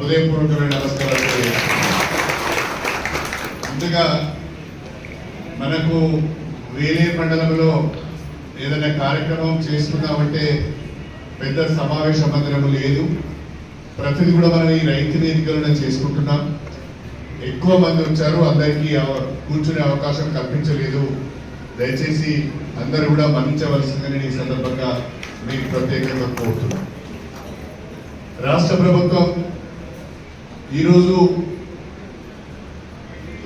హృదయపూర్వకమైన నమస్కారాలు ముందుగా మనకు వేరే మండలంలో ఏదైనా కార్యక్రమం చేసుకుందామంటే పెద్ద సమావేశ మందిరం లేదు. ప్రతిదీ కూడా మనం ఈ రైతు వేదికలను చేసుకుంటున్నాం. ఎక్కువ మంది వచ్చారు అందరికీ కూర్చునే అవకాశం కల్పించలేదు. దయచేసి అందరూ కూడా మన్నించవలసిందని ఈ సందర్భంగా మీకు ప్రత్యేకంగా కోరుతున్నాం రాష్ట్ర ప్రభుత్వం ఈరోజు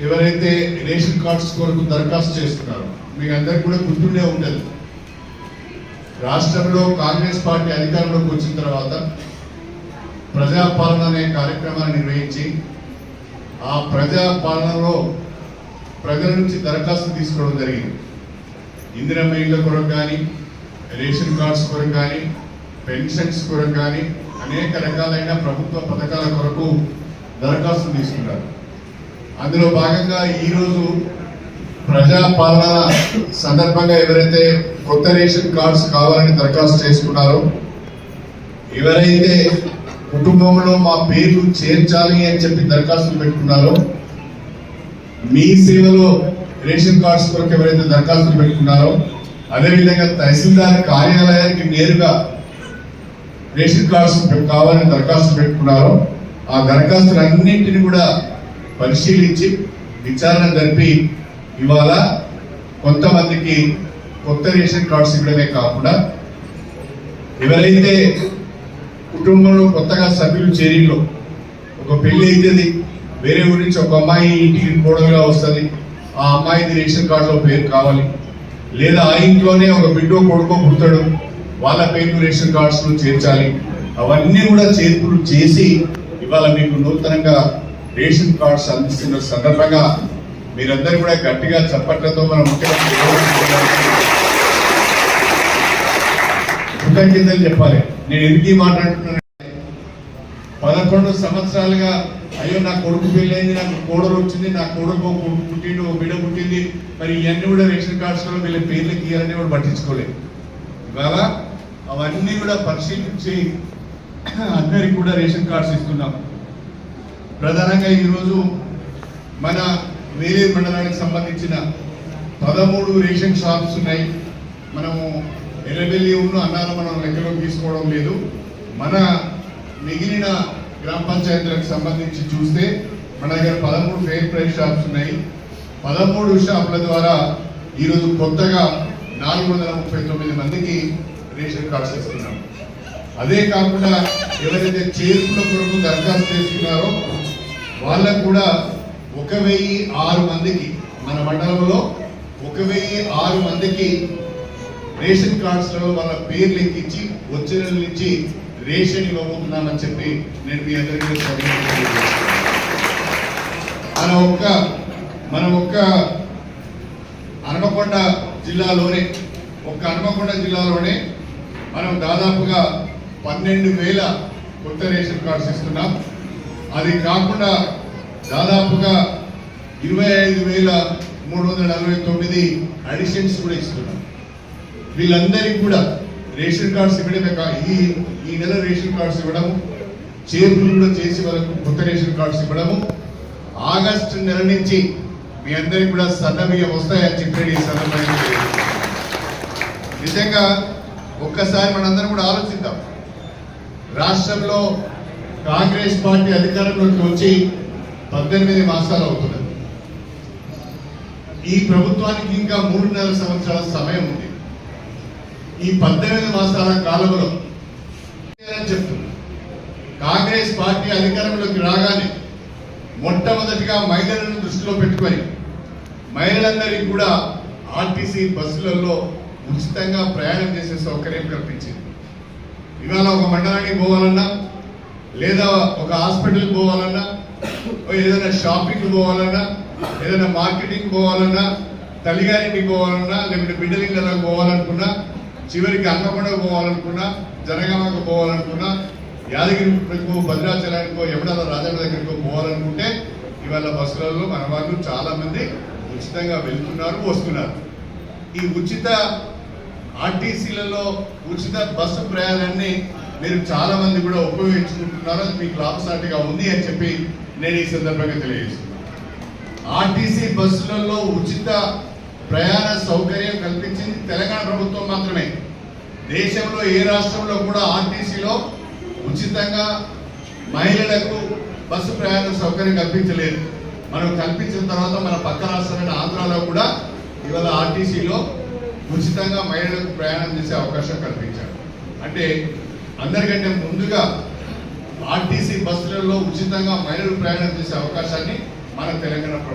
ఎవరైతే రేషన్ కార్డ్స్ కొరకు దరఖాస్తు చేస్తున్నారో మీకు అందరికి కూడా గుర్తుండే ఉండదు రాష్ట్రంలో కాంగ్రెస్ పార్టీ అధికారంలోకి వచ్చిన తర్వాత ప్రజాపాలన అనే కార్యక్రమాన్ని నిర్వహించి ఆ ప్రజాపాలనలో ప్రజల నుంచి దరఖాస్తు తీసుకోవడం జరిగింది. ఇందిరమ్మ ఇళ్ళ కొరకు కానీ రేషన్ కార్డ్స్ కొరకు కానీ పెన్షన్స్ కొరకు కానీ అనేక రకాలైన ప్రభుత్వ పథకాల కొరకు దరఖాస్తు తీసుకున్నారు అందులో భాగంగా ఈరోజు ప్రజాపాలన సందర్భంగా ఎవరైతే కొత్త రేషన్ కార్డ్స్ కావాలని దరఖాస్తు చేసుకున్నారో ఎవరైతే కుటుంబంలో మా పేర్లు చేర్చాలి అని చెప్పి దరఖాస్తులు పెట్టుకున్నారో మీ సేవలో రేషన్ కార్డ్స్ కొరకు ఎవరైతే దరఖాస్తులు పెట్టుకున్నారో అదేవిధంగా తహసీల్దార్ కార్యాలయానికి నేరుగా రేషన్ కార్డ్స్ కావాలని దరఖాస్తు పెట్టుకున్నారో ఆ దరఖాస్తులన్నింటినీ కూడా పరిశీలించి విచారణ జరిపి ఇవాళ కొంతమందికి కొత్త రేషన్ కార్డ్స్ ఇవ్వడమే కాకుండా ఎవరైతే కుటుంబంలో కొత్తగా సభ్యులు చేరిలో ఒక పెళ్ళి అవుతుంది వేరే ఊరి నుంచి ఒక అమ్మాయి ఇంటికి కోడలుగా వస్తుంది ఆ అమ్మాయిది రేషన్ కార్డులో పేరు కావాలి. లేదా ఆ ఇంట్లోనే ఒక బిడ్డో కొడుకో పుడతాడు వాళ్ళ పేరు రేషన్ కార్డ్స్లో చేర్చాలి. అవన్నీ కూడా చేర్పులు చేసి ఇవాళ మీకు నూతనంగా రేషన్ కార్డ్స్ అందిస్తున్న సందర్భంగా మీరందరూ కూడా గట్టిగా చప్పట్లతో మన ముఖ్యమంత్రి కృతజ్ఞతలు చెప్పాలి. నేను ఎందుకు మాట్లాడుతున్నాను పదకొండు సంవత్సరాలుగా అయ్యో నా కొడుకు పెళ్ళైంది నాకు కోడలు వచ్చింది నా కొడుకు కొడుకు పుట్టిండు ఒక బిడ్డ పుట్టింది మరి ఇవన్నీ కూడా రేషన్ కార్డ్స్లో వీళ్ళ పేర్లకి ఇయ్యాలని కూడా పట్టించుకోలేదు. ఇవాళ అవన్నీ కూడా పరిశీలించి అందరికి కూడా రేషన్ కార్డ్స్ ఇస్తున్నాం. ప్రధానంగా ఈరోజు మన వేరే మండలానికి సంబంధించిన పదమూడు రేషన్ షాప్స్ ఉన్నాయి. మనము ఎర్రబెల్లి ఉన్న అన్నాలు మనం లెక్కలోకి తీసుకోవడం లేదు. మన మిగిలిన గ్రామ పంచాయతీలకు సంబంధించి చూస్తే మన దగ్గర పదమూడు ఫెయిర్ ప్రైస్ షాప్స్ ఉన్నాయి. పదమూడు షాపుల ద్వారా ఈరోజు కొత్తగా నాలుగు వందల ముప్పై తొమ్మిది మందికి రేషన్ కార్డ్స్ ఇస్తున్నాం. అదే కాకుండా ఎవరైతే చేర్పుల కొరకు దరఖాస్తు చేసుకున్నారో వాళ్ళకు కూడా ఒక వెయ్యి ఆరు మందికి మన మండలంలో ఒక వెయ్యి ఆరు మందికి రేషన్ కార్డ్స్లో వాళ్ళ పేర్లు ఎక్కించి వచ్చే నెల నుంచి రేషన్ ఇవ్వబోతున్నానని చెప్పి నేను మీ అందరికీ మన ఒక్క మన ఒక్క హనుమకొండ జిల్లాలోనే ఒక్క హనుమకొండ జిల్లాలోనే మనం దాదాపుగా పన్నెండు వేల కొత్త రేషన్ కార్డ్స్ ఇస్తున్నాం. అది కాకుండా దాదాపుగా ఇరవై ఐదు వేల మూడు వందల నలభై తొమ్మిది అడిషన్స్ కూడా ఇస్తున్నాం. వీళ్ళందరికీ కూడా రేషన్ కార్డ్స్ ఇవ్వడమే ఈ ఈ నెల రేషన్ కార్డ్స్ ఇవ్వడము చేర్పులు కూడా చేసి వాళ్ళకు కొత్త రేషన్ కార్డ్స్ ఇవ్వడము. ఆగస్టు నెల నుంచి మీ అందరికి కూడా సన్న వస్తాయని చెప్పి ఈ నిజంగా ఒక్కసారి మనందరం కూడా ఆలోచిద్దాం. రాష్ట్రంలో కాంగ్రెస్ పార్టీ అధికారంలోకి వచ్చి పద్దెనిమిది మాసాలు అవుతున్నది ఈ ప్రభుత్వానికి ఇంకా మూడున్నర సంవత్సరాల సమయం ఉంది. ఈ పద్దెనిమిది మాసాల కాలంలో చెప్తున్నా కాంగ్రెస్ పార్టీ అధికారంలోకి రాగానే మొట్టమొదటిగా మహిళలను దృష్టిలో పెట్టుకొని మహిళలందరికీ కూడా ఆర్టీసీ బస్సులలో ఉచితంగా ప్రయాణం చేసే సౌకర్యం కల్పించింది. ఇవాళ ఒక మండలానికి పోవాలన్నా లేదా ఒక హాస్పిటల్కి పోవాలన్నా ఏదైనా షాపింగ్ పోవాలన్నా ఏదైనా మార్కెటింగ్ పోవాలన్నా తల్లిగారింటికి పోవాలన్నా లేకపోతే బిడ్డలింగలకు పోవాలనుకున్నా చివరికి అన్నకొండకు పోవాలనుకున్నా జనగామకు పోవాలనుకున్నా యాదగిరికో భద్రాచలానికో యమునాథ రాజాల దగ్గరికో పోవాలనుకుంటే ఇవాళ బస్సులలో మన వాళ్ళు చాలామంది ఉచితంగా వెళ్తున్నారు వస్తున్నారు. ఈ ఉచిత ఆర్టీసీలలో ఉచిత బస్సు ప్రయాణాన్ని మీరు చాలా మంది కూడా ఉపయోగించుకుంటున్నారు. అది మీకు లాభసాటిగా ఉంది అని చెప్పి నేను ఈ సందర్భంగా తెలియజేస్తున్నాను. ఆర్టీసీ బస్సులలో ఉచిత ప్రయాణ సౌకర్యం కల్పించింది తెలంగాణ ప్రభుత్వం మాత్రమే. దేశంలో ఏ రాష్ట్రంలో కూడా ఆర్టీసీలో ఉచితంగా మహిళలకు బస్సు ప్రయాణ సౌకర్యం కల్పించలేదు. మనం కల్పించిన తర్వాత మన పక్క రాష్ట్రమైన ఆంధ్రాలో కూడా ఇవాళ ఆర్టీసీలో ఉచితంగా మహిళలకు ప్రయాణం చేసే అవకాశం కల్పించారు. అంటే అందరికంటే ముందుగా ఆర్టీసీ బస్సులలో ఉచితంగా మహిళలు ప్రయాణం చేసే అవకాశాన్ని మన తెలంగాణ ప్రభుత్వం